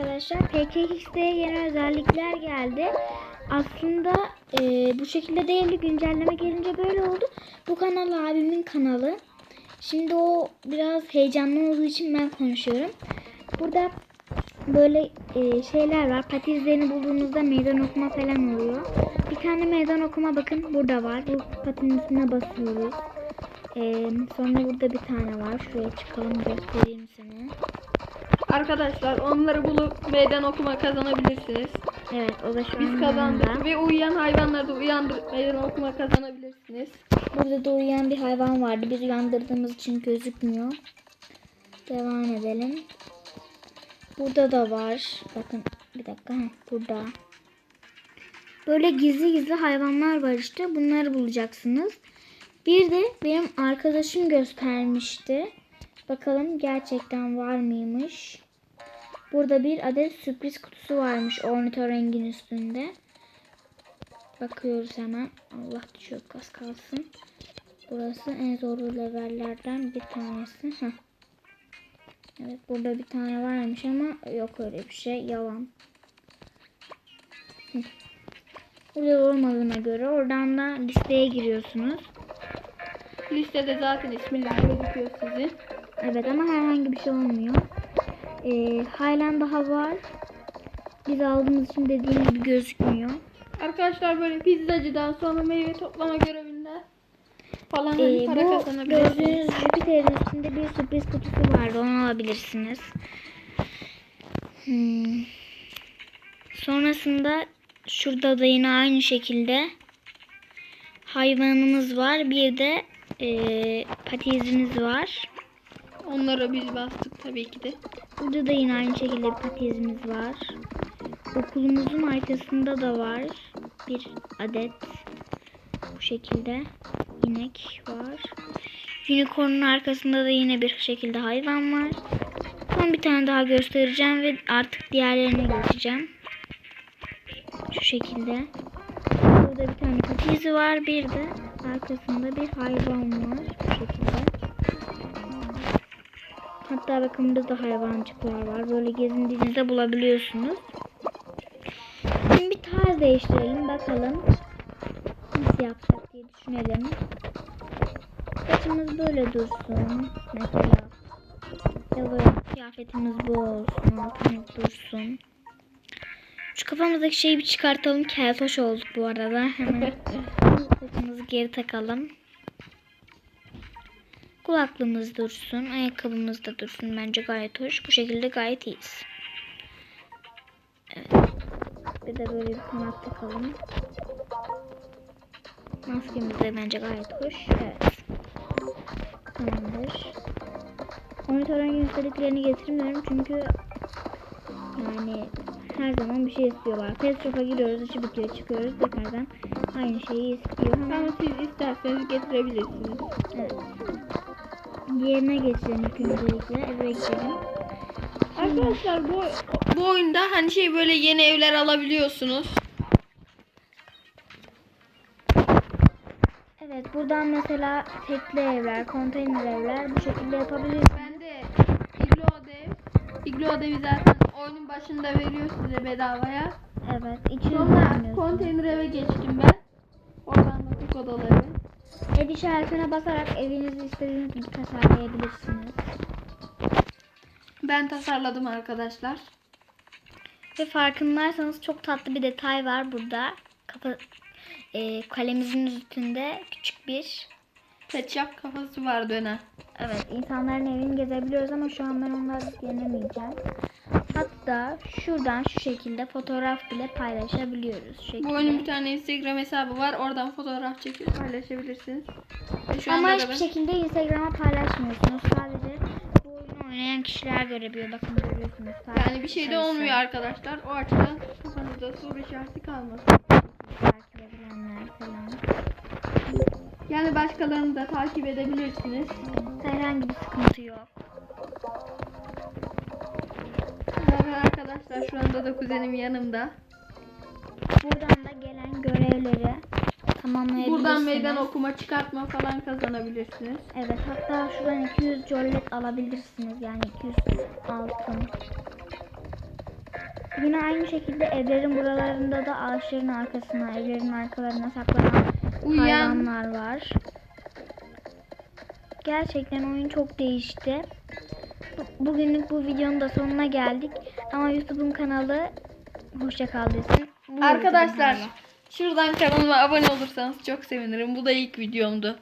arkadaşlar. PKX'de yeni özellikler geldi. Aslında e, bu şekilde değildi. Güncelleme gelince böyle oldu. Bu kanal abimin kanalı. Şimdi o biraz heyecanlı olduğu için ben konuşuyorum. Burada böyle e, şeyler var. Pati izlerini bulduğunuzda meydan okuma falan oluyor. Bir tane meydan okuma bakın burada var. Bu patinin üstüne basıyoruz. E, sonra burada bir tane var. Şuraya çıkalım göstereyim. Arkadaşlar onları bulup meydan okuma kazanabilirsiniz. Evet o da şu Biz an kazandık yanımda. ve uyuyan hayvanları da uyandırıp meydan okuma kazanabilirsiniz. Burada da uyuyan bir hayvan vardı. Biz uyandırdığımız için gözükmüyor. Devam edelim. Burada da var. Bakın bir dakika. Heh, burada. Böyle gizli gizli hayvanlar var işte. Bunları bulacaksınız. Bir de benim arkadaşım göstermişti. Bakalım gerçekten var mıymış? Burada bir adet sürpriz kutusu varmış ornitorengin üstünde. Bakıyoruz hemen. Allah düşüyor az kalsın. Burası en zorlu levellerden bir tanesi. Heh. Evet burada bir tane varmış ama yok öyle bir şey. Yalan. Hı. Burada olmadığına göre oradan da listeye giriyorsunuz. Listede zaten isminiz gözüküyor sizin. Evet ama herhangi bir şey olmuyor. Ee, halen daha var. Biz aldığımız için dediğim gibi gözükmüyor. Arkadaşlar böyle pizzacıdan sonra meyve toplama görevinde falan hani Ee, para bu kazanabilirsiniz. gördüğünüz Jüpiter'in üstünde bir sürpriz kutusu vardı. Onu alabilirsiniz. Hmm. Sonrasında şurada da yine aynı şekilde hayvanımız var. Bir de e, patizimiz var. Onlara biz bastık tabii ki de. Burada da yine aynı şekilde bir patizimiz var. Okulumuzun arkasında da var bir adet bu şekilde inek var. Unicorn'un arkasında da yine bir şekilde hayvan var. Son bir tane daha göstereceğim ve artık diğerlerine geçeceğim. Şu şekilde. Burada bir tane patizi var. Bir de arkasında bir hayvan var. Bu şekilde. Hatta bakın burada da hayvancıklar var. Böyle gezindiğinizde bulabiliyorsunuz. Şimdi bir tarz değiştirelim. Bakalım. Nasıl yapsak diye düşünelim. Saçımız böyle dursun. Mesela. Ya böyle kıyafetimiz bu olsun. Altımız dursun. Şu kafamızdaki şeyi bir çıkartalım. Keltoş olduk bu arada. Hemen saçımızı geri takalım. Kulaklığımız dursun. Ayakkabımız da dursun. Bence gayet hoş. Bu şekilde gayet iyiyiz. Evet. Bir de böyle bir kanat takalım. Maskemiz de bence gayet hoş. Evet. Tamamdır. Monitörün gösterdiklerini getirmiyorum çünkü yani her zaman bir şey istiyorlar. Pet shop'a giriyoruz, içi bitiyor, çıkıyoruz tekrardan aynı şeyi istiyor. Ama Ama siz isterseniz getirebilirsiniz. Evet. Diğerine geçelim ilk öncelikle. Eve gidelim. Arkadaşlar bu bu oyunda hani şey böyle yeni evler alabiliyorsunuz. Evet buradan mesela tekli evler, konteyner evler bu şekilde yapabilirsiniz. Ben de Iglo Odev, Iglo Odev'i zaten oyunun başında veriyor size bedavaya. Evet. Sonra konteyner eve geçtim ben. Oradan da eve. Ev işaretine basarak evinizi istediğiniz gibi tasarlayabilirsiniz. Ben tasarladım arkadaşlar. Ve farkındaysanız çok tatlı bir detay var burada. Kafa, e, kalemizin üstünde küçük bir shop kafası var dönen. Evet, insanların evini gezebiliyoruz ama şu an ben onları yenemeyeceğim. Hatta şuradan şu şekilde fotoğraf bile paylaşabiliyoruz. Şu Bu şekilde. oyunun bir tane Instagram hesabı var. Oradan fotoğraf çekip paylaşabilirsiniz. Şu Ama hiçbir ben- şekilde Instagram'a paylaşmıyorsunuz. Sadece bu oyunu oynayan kişiler görebiliyor. Bakın görüyorsunuz. yani bir şey de olmuyor arkadaşlar. O açıdan kafanızda soru işareti kalmasın. Takip edilenler falan. Yani başkalarını da takip edebilirsiniz. Herhangi bir sıkıntı yok. Arkadaşlar şu anda da kuzenim yanımda. Buradan da gelen görevleri tamamlayabilirsiniz. Buradan meydan okuma çıkartma falan kazanabilirsiniz. Evet hatta şuradan 200 jollet alabilirsiniz. Yani 200 altın. Yine aynı şekilde evlerin buralarında da ağaçların arkasına, evlerin arkalarına saklanan Uyan. hayvanlar var. Gerçekten oyun çok değişti. Bu- Bugünlük bu videonun da sonuna geldik. Ama YouTube'un kanalı hoşça kal desin. Bu YouTube'un Arkadaşlar şuradan kanalıma abone olursanız çok sevinirim. Bu da ilk videomdu.